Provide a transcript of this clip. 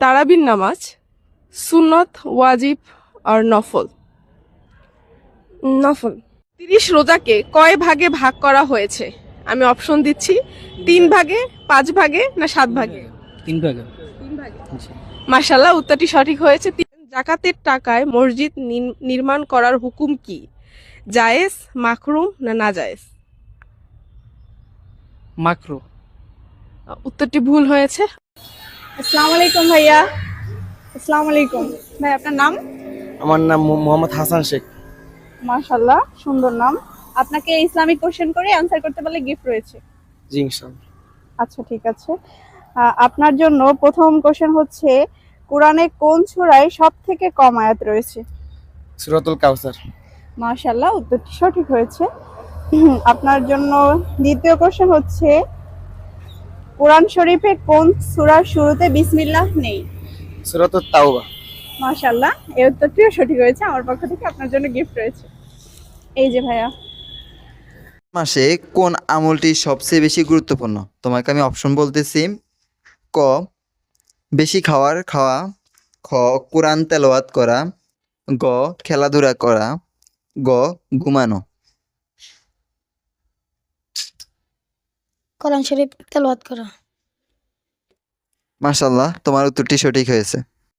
তারাবির নামাজ সুন্নত ওয়াজিব আর নফল। নফল। তিরিশ রোজাকে কয় ভাগে ভাগ করা হয়েছে? আমি অপশন দিচ্ছি তিন ভাগে পাঁচ ভাগে না সাত ভাগে? তিন ভাগে। মাশাল্লাহ উত্তরটি সঠিক হয়েছে। জাকাতের টাকায় মসজিদ নির্মাণ করার হুকুম কি? জায়েজ মাকরুম না না জায়েজ মাকরো। উত্তরটি ভুল হয়েছে। আসসালামু আলাইকুম ভাইয়া। আসসালামু আলাইকুম। ভাই আপনার নাম? আমার নাম মোহাম্মদ হাসান শেখ। মাশাল্লাহ সুন্দর নাম। আপনাকে ইসলামিক কোশ্চেন করে অ্যান্সার করতে পারলে গিফট রয়েছে। জি ইনশাল্লাহ আচ্ছা ঠিক আছে। আপনার জন্য প্রথম কোশ্চেন হচ্ছে কোরআনে কোন সূরায় সব থেকে কম আয়াত রয়েছে? সুরাতুল কাউসার। মাশাল্লাহ উত্তরটি সঠিক হয়েছে। আপনার জন্য দ্বিতীয় কোশ্চেন হচ্ছে কোরআন শরীফে কোন সূরার শুরুতে বিসমিল্লাহ নেই? সুরাতুল তাওবা মাশাল্লাহ এই উত্তরটিও সঠিক হয়েছে আমার পক্ষ থেকে আপনার জন্য গিফট রয়েছে। এই যে ভাইয়া। মাসে কোন আমলটি সবচেয়ে বেশি গুরুত্বপূর্ণ? তোমাকে আমি অপশন বলতেছি ক বেশি খাওয়ার খাওয়া খ কোরআন তেলাওয়াত করা গ খেলাধুলা করা গ ঘুমানো। কোরআন শরীফ তেলাওয়াত করা। মাশাল্লাহ তোমার উত্তরটি সঠিক হয়েছে।